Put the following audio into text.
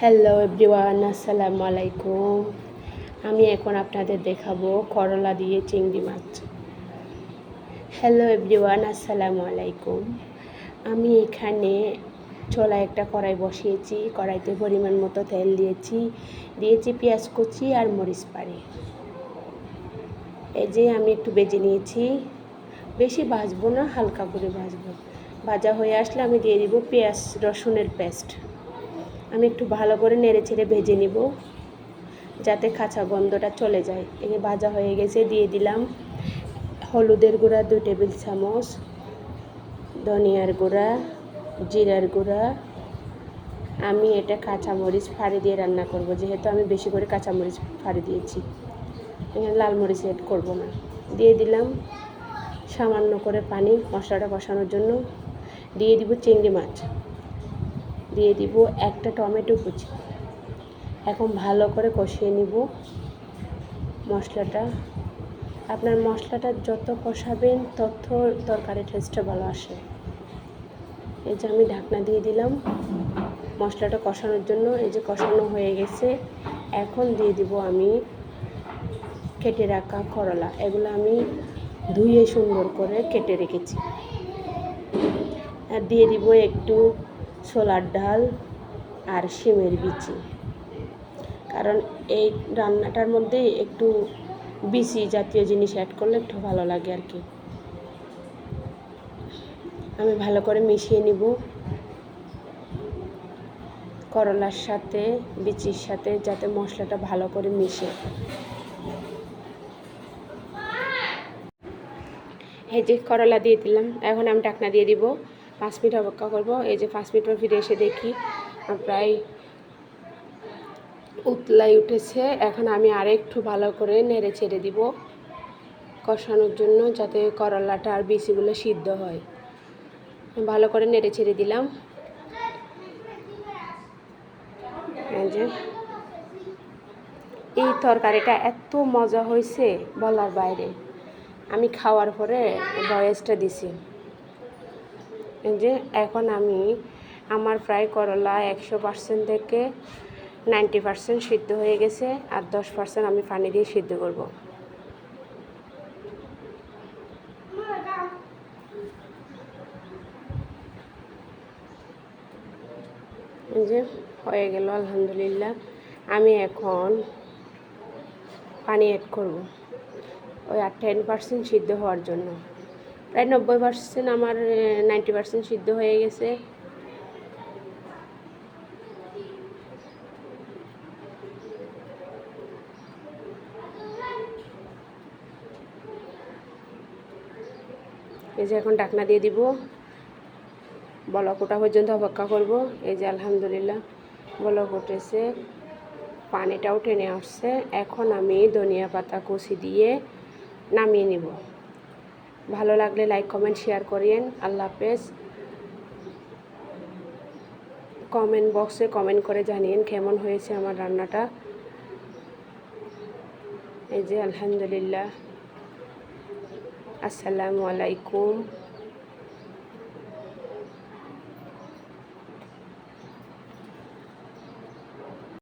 Hello everyone আসসালামু আলাইকুম। আমি এখন আপনাদের দেখাবো করলা দিয়ে চিংড়ি মাছ। হ্যালো এভরিওয়ান আসসালামু আলাইকুম। আমি এখানে ছোলা একটা কড়াই বসিয়েছি, কড়াইতে পরিমাণ মতো তেল দিয়েছি। দিয়েছি পেঁয়াজ কুচি আর মরিচ পাড়ি। এই যে আমি একটু বেজে নিয়েছি। বেশি ভাজবো না, হালকা করে ভাজবো। ভাজা হয়ে আসলে আমি দিয়ে দিব পেঁয়াজ রসুনের পেস্ট। আমি একটু ভালো করে নেড়ে ছেড়ে ভেজে নিব, যাতে কাঁচা গন্ধটা চলে যায়। এই ভাজা হয়ে গেছে, দিয়ে দিলাম হলুদের গুঁড়া, দুই টেবিল চামচ, ধনিয়ার গুঁড়া, জিরার গুঁড়া। আমি এটা কাঁচামরিচ ফাড়ি দিয়ে রান্না করব, যেহেতু আমি বেশি করে কাঁচামরিচ ফাড়ি দিয়েছি। এখানে লাল মরিচ এড করব না। দিয়ে দিলাম সামান্য করে পানি মশলাটা কষানোর জন্য। দিয়ে দিব চিংড়ি মাছ। দিয়ে দিব একটা টমেটো কুচি। এখন ভালো করে কষিয়ে নিব মশলাটা। আপনার মশলাটা যত কষাবেন তত তরকারি টেস্টটা ভালো আসে। এই যে আমি ঢাকনা দিয়ে দিলাম মশলাটা কষানোর জন্য, এই যে কষানো হয়ে গেছে। এখন দিয়ে দিব আমি কেটে রাখা করলা। এগুলো আমি ধুয়ে সুন্দর করে কেটে রেখেছি। আর দিয়ে দিব একটু ছোলার ডাল আর শিমের বিচি। কারণ এই রান্নাটার মধ্যে একটু বিচি জাতীয় জিনিস অ্যাড করলে একটু ভালো লাগে আর কি। আমি ভালো করে মিশিয়ে নিব। করলার সাথে, বিচির সাথে যাতে মশলাটা ভালো করে মিশে। এই যে করলা দিয়ে দিলাম, এখন আমি ডাকনা দিয়ে দিব। পাঁচ মিনিট অপেক্ষা করব। এই যে পাঁচ মিনিট ফিরে এসে দেখি প্রায় উতলাই উঠেছে। এখন আমি আরেকটু ভালো করে নেড়ে ছেড়ে দিব কষানোর জন্য, যাতে করলাটা আর বিচিগুলো সিদ্ধ হয়। ভালো করে নেড়ে ছেড়ে দিলাম। এই যে এই তরকারিটা এত মজা হয়েছে বলার বাইরে। আমি খাওয়ার পরে ভয়েসটা দিছি। যে এখন আমি আমার প্রায় করলা একশো পার্সেন্ট থেকে নাইনটি পার্সেন্ট সিদ্ধ হয়ে গেছে আর দশ পার্সেন্ট আমি পানি দিয়ে সিদ্ধ করব। যে হয়ে গেল, আলহামদুলিল্লাহ। আমি এখন পানি অ্যাড করব। ওই আর টেন পার্সেন্ট সিদ্ধ হওয়ার জন্য। প্রায় নব্বই পার্সেন্ট আমার নাইনটি পার্সেন্ট সিদ্ধ হয়ে গেছে। এই যে এখন ডাকনা দিয়ে দিব। বলক ওটা পর্যন্ত অপেক্ষা করব। এই যে আলহামদুলিল্লাহ বলক উঠেছে। পানিটাও টেনে আসছে। এখন আমি ধনিয়া পাতা কুচি দিয়ে নামিয়ে নিব। ভালো লাগলে লাইক কমেন্ট শেয়ার করিয়েন আল্লাহ হাফেজ। কমেন্ট বক্সে কমেন্ট করে জানিয়েন কেমন হয়েছে আমার রান্নাটা। এই যে আলহামদুলিল্লাহ। আসসালামু আলাইকুম।